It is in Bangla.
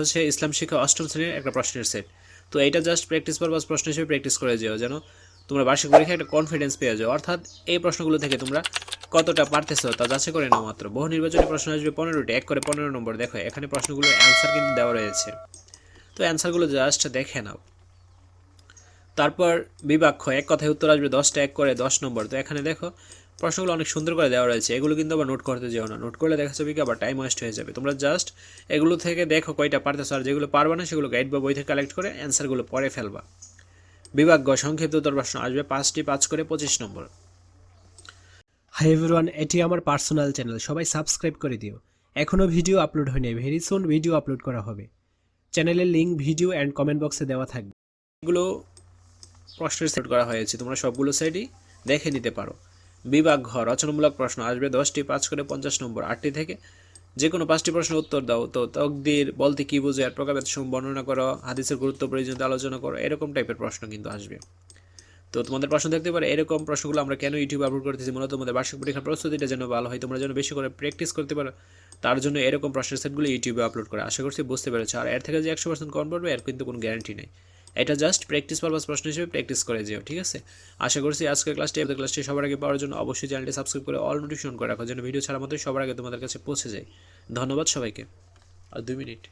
হচ্ছে ইসলাম শিক্ষা অষ্টম শ্রেণির একটা প্রশ্নের সেট। তো এটা জাস্ট প্র্যাকটিস পারপাস প্রশ্ন হিসেবে প্র্যাকটিস করে যেও, যেন তোমরা বার্ষিক পরীক্ষায় একটা কনফিডেন্স পেয়ে যাও। অর্থাৎ এই প্রশ্নগুলো থেকে তোমরা কতটা পারতেছো তা যাচাই করে নাও মাত্র। বহু নির্বাচনী প্রশ্ন আসবে পনেরোটি, এক করে পনেরো নম্বর। দেখো, এখানে প্রশ্নগুলোর অ্যান্সার কিন্তু দেওয়া রয়েছে। তো অ্যান্সারগুলো জাস্ট দেখে নাও। তারপর বিবাক্ষ এক কথায় উত্তর আসবে দশটা, এক করে দশ নম্বর। তো এখানে দেখো প্রশ্নগুলো অনেক সুন্দর করে দেওয়া রয়েছে। এগুলো কিন্তু আবার নোট করতে যেও না। নোট করলে দেখা যাবে কি আবার টাইম ওয়েস্ট হয়ে যাবে। তোমরা জাস্ট এগুলো থেকে দেখো কয়টা পারতেছো আর যেগুলো পারবে না সেগুলো গাইড বা বই থেকে কালেক্ট করে অ্যান্সারগুলো পরে ফেলবা। বিভাগ্য সংক্ষিপ্ত উত্তর প্রশ্ন আসবে পাঁচটি পাঁচ করে পঁচিশ নম্বর। হাই এভরিওয়ান এটি আমার পার্সোনাল চ্যানেল সবাই সাবস্ক্রাইব করে দিও। এখনও ভিডিও আপলোড হয়নি। ভেরি সুন ভিডিও আপলোড করা হবে। চ্যানেলের লিঙ্ক ভিডিও অ্যান্ড কমেন্ট বক্সে দেওয়া থাকবে। এগুলো প্রশ্নের সেট করা হয়েছে। তোমরা সবগুলো সাইডই দেখে নিতে পারো। বিভাগ ঘ, রচনামূলক প্রশ্ন আসবে দশটি, পাঁচ করে পঞ্চাশ নম্বর আটটি থেকে। যে কোনো পাঁচটি প্রশ্নের উত্তর দাও। তো তকদির, বলতে কি বোঝে প্রকাবেদ সমূহ বর্ণনা করো, হাদিসের গুরুত্ব প্রয়োজনীয়তা আলোচনা করো, এরকম টাইপের প্রশ্ন কিন্তু আসবে। তো তোমাদের প্রশ্ন দেখতে পারে, এরকম প্রশ্নগুলো আমরা কেন ইউটিউবে আপলোড করতেছি? মূলত তোমাদের বার্ষিক পরীক্ষার প্রস্তুতিটা যেন ভালো হয়, তোমরা যেন বেশি করে প্র্যাকটিস করতে পারো, তার জন্য এরকম প্রশ্নের সেটগুলো ইউটিউবে আপলোড করে। আশা করছি বুঝতে পেরেছ। আর এর থেকে যে একশো পার্সেন্ট কম পড়বে, এর কিন্তু কোনো গ্যারান্টি নেই। এটা জাস্ট প্র্যাকটিস পারপাস প্রশ্ন হিসেবে প্র্যাকটিস করে যেও, ঠিক আছে? আশা করছি আজকের ক্লাসটি আমাদের ক্লাসটি সবার আগে পাওয়ার জন্য অবশ্যই চ্যানেলটি সাবস্ক্রাইব করে অল নোটিফিকেশন করে রাখো, যেন ভিডিও ছাড়া মতোই সবার আগে তোমাদের কাছে পৌঁছে যায়। ধন্যবাদ সবাইকে। আর দুই মিনিট।